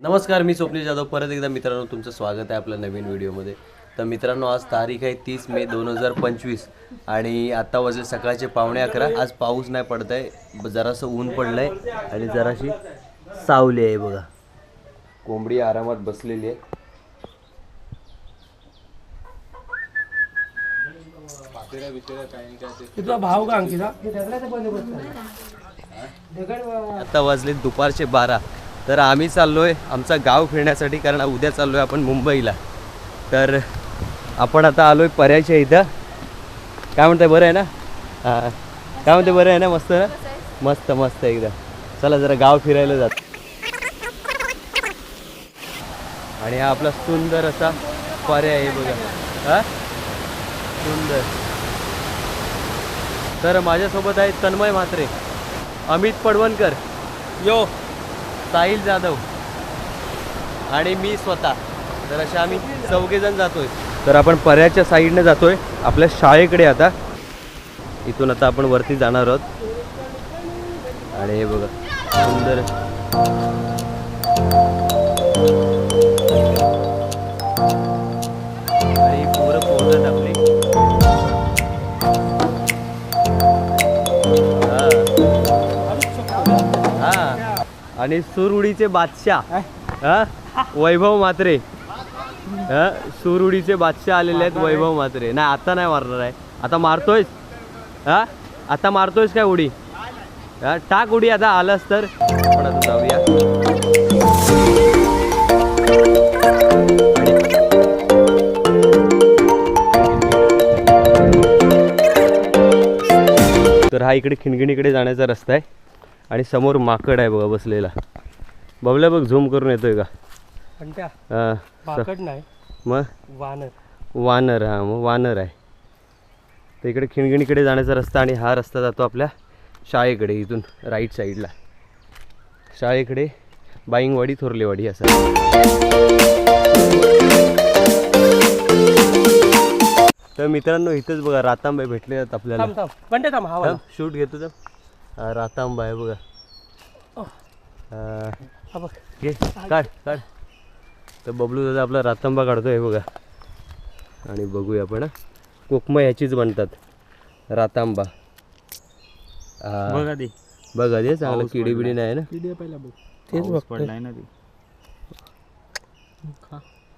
नमस्कार मी स्वप्नील जाधव. परत एकदा मित्रांनो तुमचं स्वागत आहे आपल्या नवीन व्हिडिओमध्ये. तर मित्रांनो आज तारीख आहे तीस मे दोन हजार पंचवीस आणि आत्ता वाजले सकाळचे पावणे अकरा. आज पाऊस नाही पडत आहे जरासं ऊन पडलं आहे आणि जराशी सावली आहे बघा. कोंबडी आरामात बसलेली आहे. तुझा भाव का अंकिता? आता वाजले दुपारचे बारा. तर आम्ही चाललोय आमचा गाव फिरण्यासाठी कारण उद्या चाललोय आपण मुंबईला. तर आपण आता आलोय पर्यायच्या इथं. काय म्हणताय बरं आहे ना? हां. काय म्हणते बरं आहे ना? मस्त ना? मस्त मस्त एकदम. चला जरा गाव फिरायला जात. आणि हा आपला सुंदर असा पर्याय आहे बघा. सुंदर. तर माझ्यासोबत आहे तन्मय म्हात्रे अमित पडवणकर. यो! साहिल जाधव आणि मी स्वतः. तर अशा आम्ही चौघेजण जातोय. तर आपण पर्याच्या साईडने जातोय. आपल्या शाळेकडे आता. इथून आता आपण वरती जाणार आहोत. आणि हे बघा सुंदर. आणि आणि सुरउडीचे बादशाह हा? वैभव मात्रे हा? सुरउडीचे बादशाह आलेले आहेत वैभव मात्रे नाही आता नाही मारणार आहे. आता मारतोयस? हा? आता मारतोयस काय उडी? हा? टाक उडी आता आलास तर. जाऊया तर हा इकडे खिणगिणीकडे जाण्याचा रस्ता आहे. आणि समोर माकड आहे बघा बसलेला. बबल्या बघ झूम करून येतोय का? हा, स- नाही. मग? वानर. वानर हा मग वानर आहे. तर इकडे खिणगिणीकडे जाण्याचा रस्ता आणि हा रस्ता जातो आपल्या शाळेकडे इथून राईट साईडला शाळेकडे बाईंगवाडी थोरलेवाडी असा. तर मित्रांनो इथंच बघा रातांबे भेटले आहेत आपल्याला. थांब थांब. थांब शूट घेतो तर हा, रातांबा आहे बघा. हा, हा बघ. घे काढ काढ. तर बबलू दादा आपला रातांबा काढतोय बघा. आणि बघूया आपण हा. कोकमा ह्याचीच म्हणतात. रातांबा. हा, बघा दे. बघा दे चांगलं किडी बिडी. नाही ना? व्हिडिओ पहिला बघ. तेच बघतोय. पडलाय ना ते.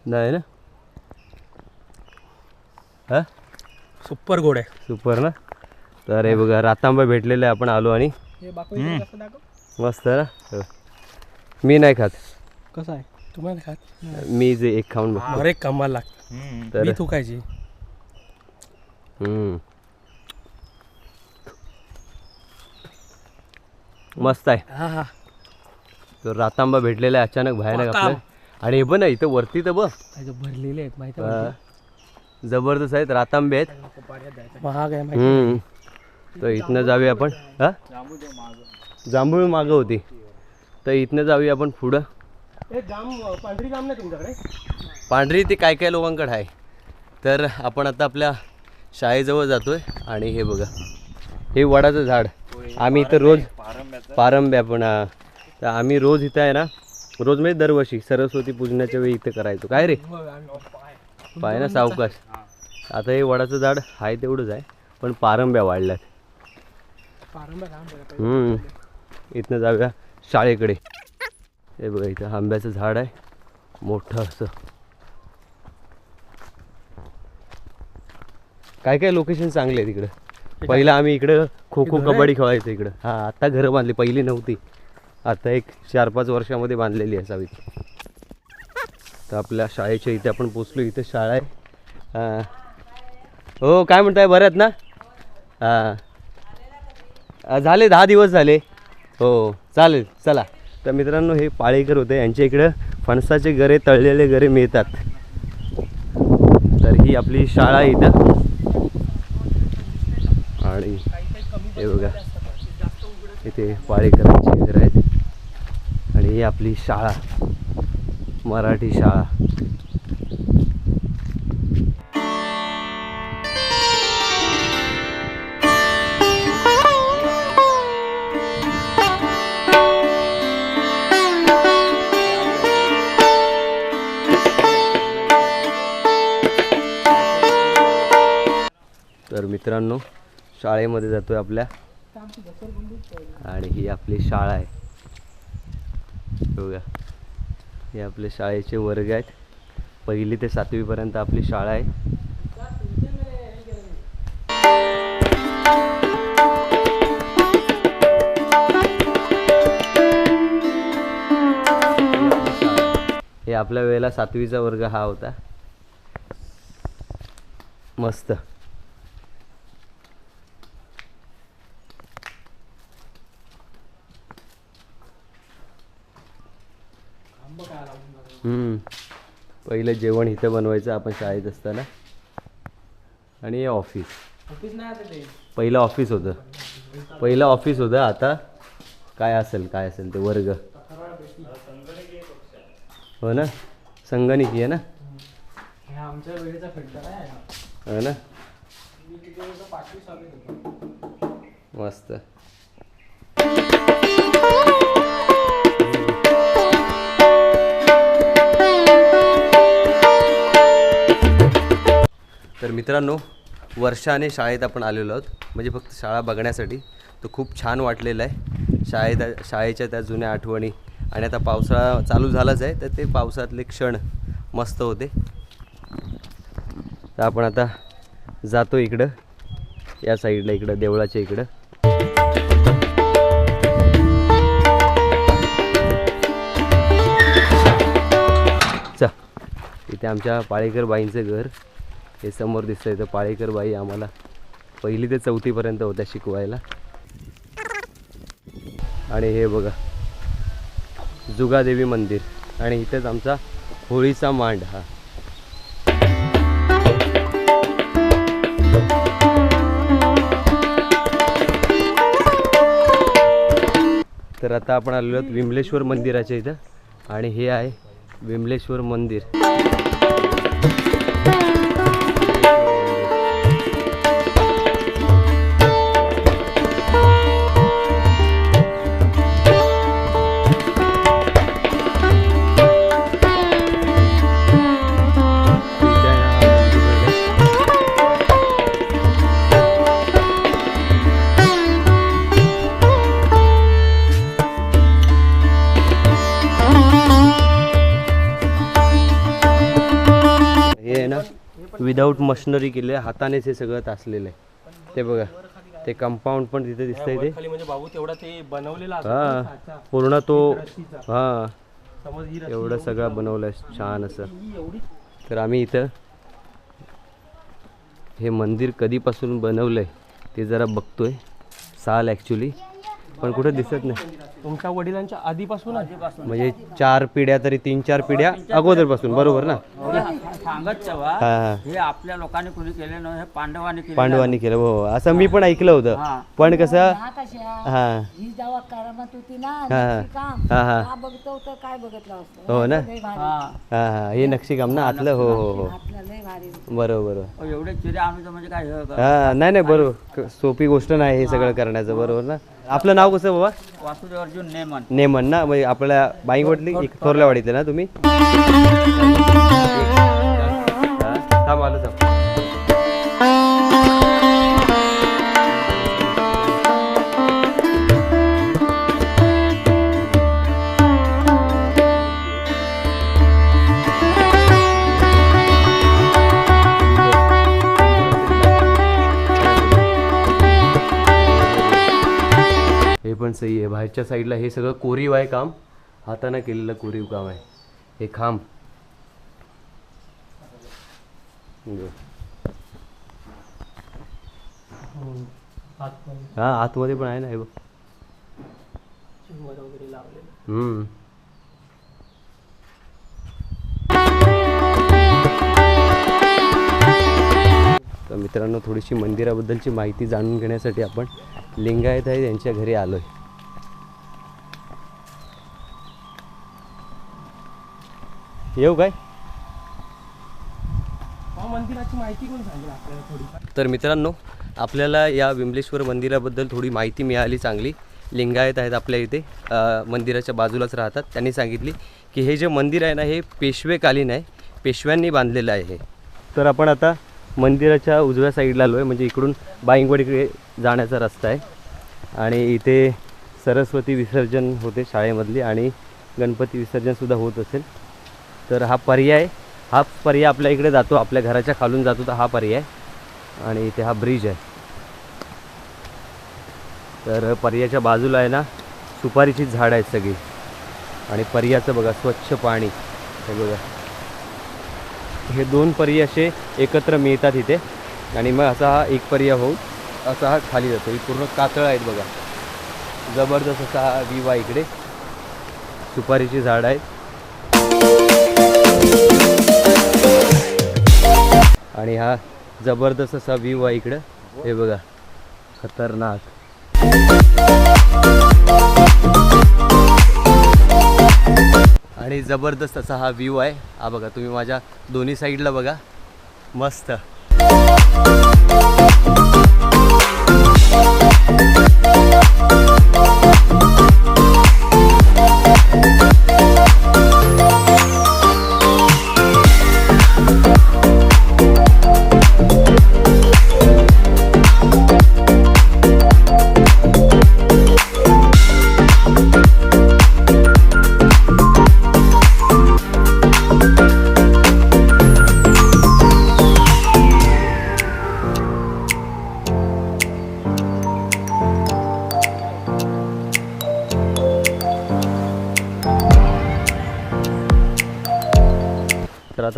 नाही ना? हा? सुपर गोड आहे. सुपर ना? तर हे बघा रातांबा भेटलेले आपण आलो आणि हे बाकू इकडे कसं दाखव? मस्त ना. मी नाही खात. कसं आहे? तुम्हाला खात? मी जे एक खाऊन बघ बरे कमाल लागत. तर मी थुकायची हम्म. मस्त आहे. हा हा. तो रातांबा भेटलेला आहे अचानक भयानक. आपल्या आणि हे पण ना इथं वरती तर बघ. भरलेले आहेत माहिती. जबरदस्त आहेत रातांबे आहेत. महाग आहे. तर इथनं जाऊया आपण. हा? जांभूळ मागं होती. तर इथनं जाऊया आपण पुढं. पांढरी जाम नाही तुमच्याकडे? पांढरी ती काय काय लोकांकडे आहे. तर आपण आता आपल्या शाळेजवळ जातोय आणि हे बघा. हे वडाचं झाड. आम्ही इथं रोज पारंब्या पण. तर आम्ही रोज इथं आहे ना रोज म्हणजे दरवर्षी सरस्वती पूजनाच्या वेळी इथं करायचो. काय रे? पाय ना सावकाश. आता हे वडाचं झाड आहे तेवढंच आहे पण पारंब्या वाढल्यात. हम्म. इथनं जाऊया शाळेकडे. हे बघा इथं आंब्याचं झाड आहे. मोठं असं. काय काय लोकेशन चांगले आहे तिकडं पहिलं आम्ही इकडं खो खो कबड्डी खेळायचो इकडं. हां आता घरं बांधली पहिली नव्हती. आता एक चार पाच वर्षामध्ये बांधलेली असावी. तर आपल्या शाळेच्या इथे आपण पोचलो इथे शाळा आहे. हां हो काय म्हणताय? आहेत ना? हां. झाले दहा दिवस झाले. हो चालेल चला. तर मित्रांनो हे पाळेकर होते. यांच्या इकडं फणसाचे गरे तळलेले गरे मिळतात. तर ही आपली शाळा इथं. आणि हे बघा इथे पाळेकरांची घर आहेत. आणि ही आपली शाळा मराठी शाळा. मित्रांनो शाळेमध्ये जातोय आपल्या. आणि ही आपली शाळा आहे. बघा हे आपले शाळेचे वर्ग आहेत. पहिली ते सातवीपर्यंत आपली शाळा आहे. हे आपल्या वेळेला सातवीचा वर्ग हा होता. मस्त हम्म. पहिलं जेवण इथं बनवायचं आपण शाळेत असताना. आणि हे ऑफिस. ऑफिस नाही आता ते. पहिलं ऑफिस होतं. पहिलं ऑफिस होतं आता काय असेल काय असेल ते वर्ग. हो ना? संगणिकी आहे ना. हे ना? मस्त. तर मित्रांनो वर्षाने शाळेत आपण आलेलो आहोत. म्हणजे फक्त शाळा बघण्यासाठी. तो खूप छान वाटलेला आहे. शाळेत शाळेच्या त्या जुन्या आठवणी. आणि आता पावसाळा चालू झालाच आहे तर ते पावसातले क्षण मस्त होते. तर आपण आता जातो इकडं. या साईडला इकडं देवळाच्या इकडं. चा इथे आमच्या पाळेकर बाईंचं घर. हे समोर दिसतंय तर पाळेकर बाई आम्हाला. पहिली ते चौथीपर्यंत होत्या शिकवायला. आणि हे बघा जुगादेवी मंदिर. आणि इथेच आमचा होळीचा मांड हा. तर आता आपण आलो आहोत विमलेश्वर मंदिराच्या इथं. आणि हे आहे विमलेश्वर मंदिर. विदाऊट मशिनरी केले हातानेच हे सगळं तासलेलं आहे. ते बघा ते कंपाऊंड पण तिथे दिसतंय ते. खाली म्हणजे बाबू तेवढा ते बनवलेला असतो हा. पूर्ण तो. हा ही. एवढं सगळं बनवलंय छान असं. ही तर आम्ही इथं हे मंदिर कधीपासून बनवलंय ते जरा बघतोय. साल ॲक्च्युली पण कुठं दिसत नाही. तुमच्या वडिलांच्या आधीपासून म्हणजे चार पिढ्या तरी तीन चार पिढ्या अगोदरपासून. बरोबर ना? सांगत तेव्हा हा हा. हे आपल्या लोकांनी कोणी केले नाही हे पांडवांनी केले पांडवांनी केलं हो असं मी पण ऐकलं होतं. हा. पण कसं हा कशा हा. ही करमत होती ना हा. काम हा हा. हा बघतो तर काय बघितलं असतं. हो ना? लय भारी. हा. हा हा. हे नक्षीकाम ना आतलं हो हो हो. आपलं लय भारी. बरोबर बरोबर. अहो, एवढे चिरे आम्ही तर म्हणजे काय हे क- हा नाही नाही बरोबर. क- सोपी गोष्ट नाही हे. सगळं करण्याचं बरोबर ना? आपलं नाव कसं बाबा? वासुदेव अर्जुन नेमन नेमन ना? म्हणजे आपल्या बाईंगवडली एक थोरल्यावाडीचे ना तुम्ही? थांब आलो थांब. मागच्या साईडला हे सगळं कोरीव आहे काम. हाताने केलेलं कोरीव काम आहे. हे खांब. हा आतमध्ये पण आहे ना हे बघ. हम्म. तर मित्रांनो थोडीशी मंदिराबद्दलची माहिती जाणून घेण्यासाठी आपण लिंगायत आहे त्यांच्या घरी आलोय. येऊ काय? हा मंदिराची माहिती कोण सांगेल आपल्याला थोडीफार तर मित्रांनो आपल्याला या विमलेश्वर मंदिराबद्दल थोडी माहिती मिळाली चांगली. लिंगायत आहेत आपल्या इथे. मंदिराच्या बाजूलाच राहतात. त्यांनी सांगितली की हे जे मंदिर आहे ना हे पेशवेकालीन आहे. पेशव्यांनी बांधलेलं आहे हे. तर आपण आता मंदिराच्या उजव्या साईडला आलो आहे म्हणजे इकडून बाईंगवाडीकडे जाण्याचा रस्ता आहे. आणि इथे सरस्वती विसर्जन होते शाळेमधली आणि गणपती विसर्जनसुद्धा होत असेल. तर हा पर्याय हा पर्याय आपल्या इकडे जातो आपल्या घराच्या खालून जातो तर हा पर्याय. आणि इथे हा ब्रिज आहे. तर पर्याच्या बाजूला आहे ना सुपारीची झाड आहेत सगळी. आणि पर्याचं बघा स्वच्छ पाणी. हे बघा. हे दोन पर्याय असे एकत्र मिळतात इथे. आणि मग असा हा एक पर्याय होऊन असा हा खाली जातो. ही पूर्ण कातळ आहेत बघा. जबरदस्त असा हा विवा आहे इकडे. सुपारीची झाड आहेत. आणि हा जबरदस्त असा व्ह्यू आहे इकडं. हे बघा खतरनाक. आणि जबरदस्त असा हा व्ह्यू आहे. हा बघा तुम्ही माझ्या दोन्ही साईडला बघा. मस्त.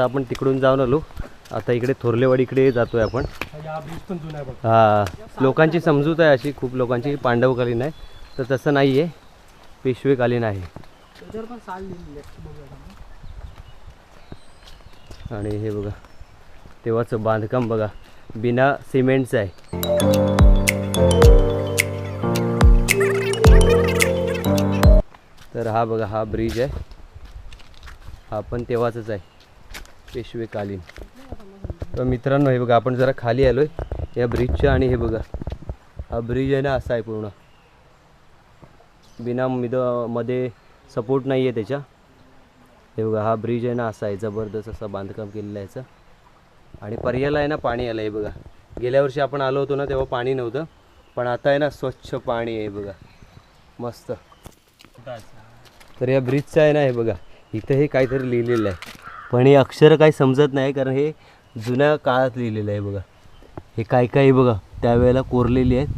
आता आपण तिकडून जाऊन आलो. आता इकडे थोरलेवाडीकडे जातोय आपण. आहे हा लोकांची समजूत आहे अशी खूप लोकांची पांडवकालीन आहे. तर तसं नाही आहे. पेशवेकालीन आहे. आणि हे बघा तेव्हाचं बांधकाम बघा. बिना सिमेंटचं आहे. तर हा बघा हा ब्रिज आहे. हा पण तेव्हाच आहे. पेशवेकालीन. तर मित्रांनो हे बघा आपण जरा खाली आलो आहे या ब्रिजच्या आणि हे बघा. हा ब्रिज आहे ना असा आहे पूर्ण. बिना मिदमध्ये सपोर्ट नाही आहे त्याच्या. हे बघा हा ब्रिज आहे ना असा आहे. जबरदस्त असा बांधकाम केलेलं आहे याचं. आणि पर्याला आहे ना पाणी आलं आहे बघा. गेल्या वर्षी आपण आलो होतो ना तेव्हा पाणी नव्हतं. पण आता आहे ना स्वच्छ पाणी आहे बघा. मस्त. तर या ब्रिजचं आहे ना हे बघा. इथं हे काहीतरी लिहिलेलं आहे. पण हे अक्षरं काही समजत नाही कारण हे जुन्या काळात लिहिलेलं आहे बघा. हे काय काय आहे बघा. त्यावेळेला कोरलेली आहेत.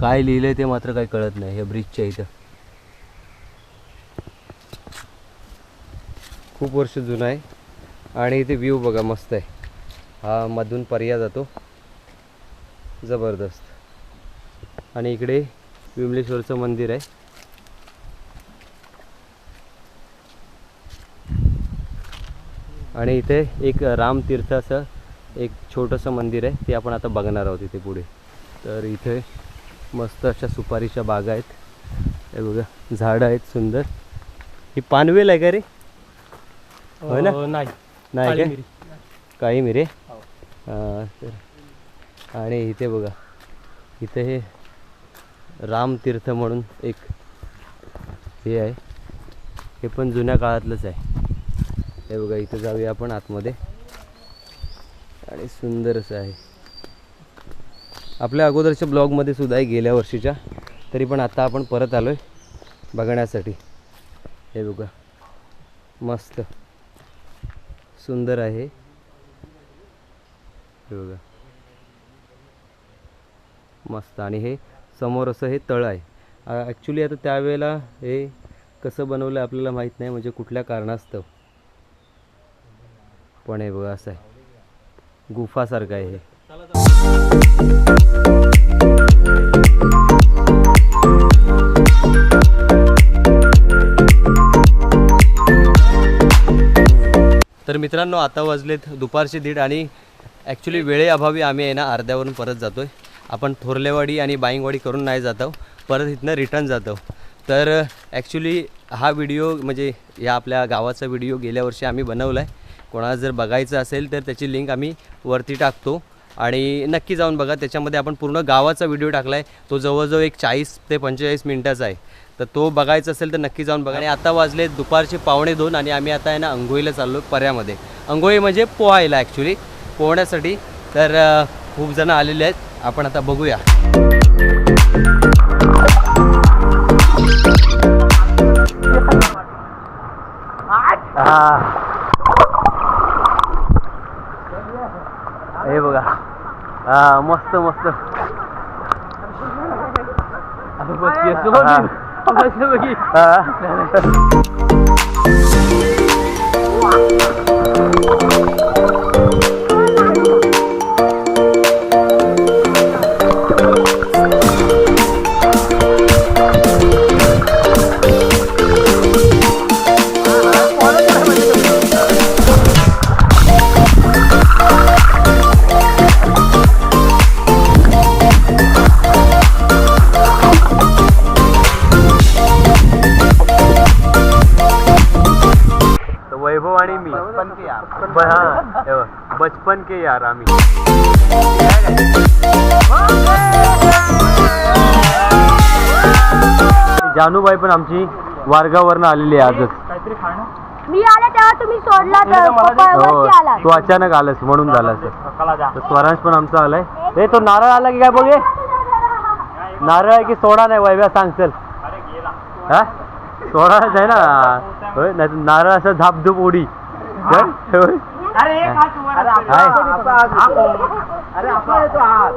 काय लिहिलं आहे ते मात्र काही कळत नाही या ब्रिजच्या इथं. खूप वर्ष जुनं आहे. आणि इथे व्ह्यू बघा मस्त आहे. हा मधून पर्याय जातो. जबरदस्त. आणि इकडे विमलेश्वरचं मंदिर आहे. आणि इथे एक रामतीर्थ असं एक छोटंसं मंदिर आहे ते आपण आता बघणार आहोत इथे पुढे. तर इथे मस्त अशा सुपारीच्या बागा आहेत. हे बघा झाडं आहेत सुंदर. ही पानवेल आहे का रे? होय ना? नाही. नाही का. काही मिरे. हो. हां, तर आणि इथे बघा इथे हे रामतीर्थ म्हणून एक हे आहे. हे पण जुन्या काळातलंच आहे. हे बघा इथं जाऊया आपण आतमध्ये. आणि सुंदर असं आहे. आपल्या अगोदरच्या ब्लॉगमध्ये सुद्धा आहे गेल्या वर्षीच्या. तरी पण आता आपण परत आलो आहे बघण्यासाठी. हे बघा मस्त. सुंदर आहे. हे बघा. मस्त. आणि हे समोर असं हे तळ आहे. ॲक्च्युली आता त्यावेळेला हे कसं बनवलं आपल्याला माहीत नाही म्हणजे कुठल्या कारणास्तव. पण हे बघा असं आहे. गुफासारखं आहे हे. तर मित्रांनो आता वाजलेत दुपारचे दीड आणि ॲक्च्युली वेळेअभावी आम्ही आहे ना अर्ध्यावरून परत जातो आहे आपण थोरलेवाडी आणि बाईंगवाडी करून नाही जातो परत इथनं रिटर्न जातो तर ॲक्च्युली हा व्हिडिओ म्हणजे या आपल्या गावाचा व्हिडिओ गेल्या वर्षी आम्ही बनवला आहे कोणाला जर बघायचं असेल तर त्याची लिंक आम्ही वरती टाकतो. आणि नक्की जाऊन बघा त्याच्यामध्ये आपण पूर्ण गावाचा व्हिडिओ टाकला आहे तो जवळजवळ एक चाळीस ते पंचेचाळीस मिनटाचा आहे. तर तो बघायचा असेल तर नक्की जाऊन बघा. आणि आता वाजले दुपारचे पावणे दोन आणि आम्ही आता आहे ना अंघोळीला चाललो पर्यामध्ये. अंघोळी म्हणजे पोहायला ॲक्च्युली पोहण्यासाठी. तर खूप जण आलेले आहेत. आपण आता बघूया. हा. हे बघा हा मस्त मस्त हा. ब- हा, हे बघ, बचपन के यार आम्ही. जानूबाई पण आमची वारगावरनं आलेली आहे आजच. मी आले तेव्हा तुम्ही सोडला तर हो आला तू अचानक आलास म्हणून झालं असं तर स्वरांश पण आमचा आलाय. ए तो नारळ आला की काय बघे नारळ आहे की सोडा नाही वैभ्या सांग चल. हा? सोडाच आहे ना. होय नाही तर नारळ असं झापधूप उडी. होय. अरे एक हात वर अरे हाय. अरे आपला येतो हात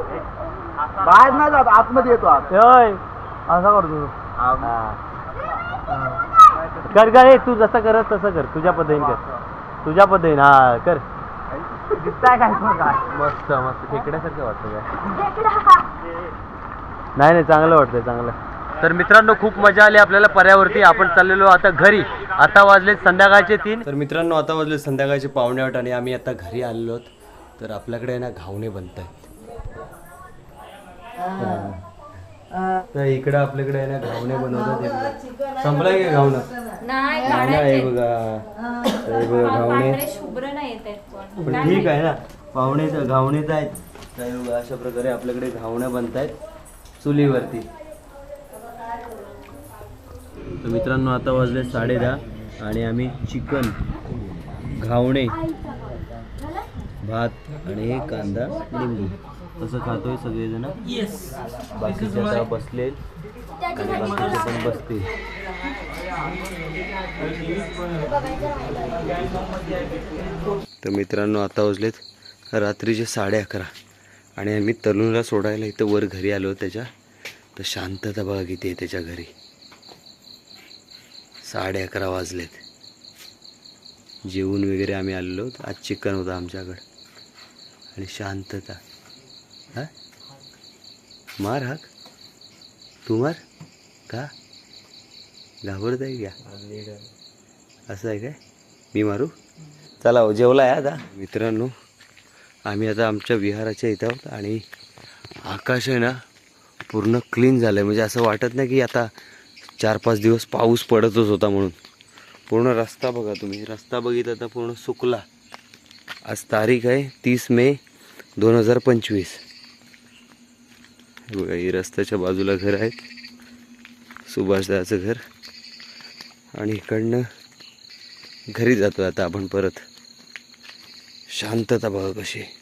बाहेर नाही जात आतमध्ये येतो हात होय. असा करतो कर कर ए, तू जसं करत तसं कर. तुझ्या पद्धतीने कर. तुझ्या पद्धतीने हा कर. दिसताय काय काय मस्त मस्त. खेकड्यासारखं वाटतं काय? नाही नाही चांगलं वाटतंय चांगलं. तर मित्रांनो खूप मजा आली आपल्याला पर्यावरती. आपण चाललेलो आता घरी. आता वाजले संध्याकाळचे तीन. तर मित्रांनो आता वाजले संध्याकाळचे पावणे आठ आणि आम्ही आता घरी आलेलो आहोत. तर आपल्याकडे आहे ना घावणे बनत आहेत तर इकडं आपल्याकडे आहे ना घावणे बनवतात. संपलाय का घावणं? नाही घावणं बघा. हे बघा घावणे. पण ठीक आहे ना. पाहुणे घावणेच आहेत. बघा, अशा प्रकारे आपल्याकडे घावण्या बनत आहेत चुलीवरती. तर मित्रांनो आता वाजले साडे दहा आणि आम्ही चिकन घावणे भात आणि हे कांदा लिंबू तसं खातोय सगळेजण. बाकीचे आता बसले आणि बाकीचे पण बसतील तर मित्रांनो आता वाजलेत रात्रीचे साडे अकरा आणि आम्ही तरुणला सोडायला इथं वर घरी आलो त्याच्या. तर शांतता बघा किती आहे त्याच्या घरी. साडे अकरा वाजलेत. जेवून वगैरे आम्ही आलेलो आज चिकन होतं आमच्याकडं. आणि शांतता. हां? मार हाक. तू मार. का? घाबरत आहे का? असं आहे काय? मी मारू? चला हो, जेवला आहे आता. मित्रांनो आम्ही आता आमच्या विहाराच्या इथं आहोत आणि आकाश आहे ना पूर्ण क्लीन झालं आहे म्हणजे असं वाटत नाही की आता चार पाच दिवस पाऊस पडतच होता म्हणून. पूर्ण रस्ता बघा तुम्ही. रस्ता बघितला तर पूर्ण सुकला. आज तारीख आहे तीस मे दोन हजार पंचवीस. बघा ही रस्त्याच्या बाजूला घर आहेत सुभाषदाचं घर. आणि इकडनं घरी जातो आता आपण परत. शांतता बघा कशी आहे.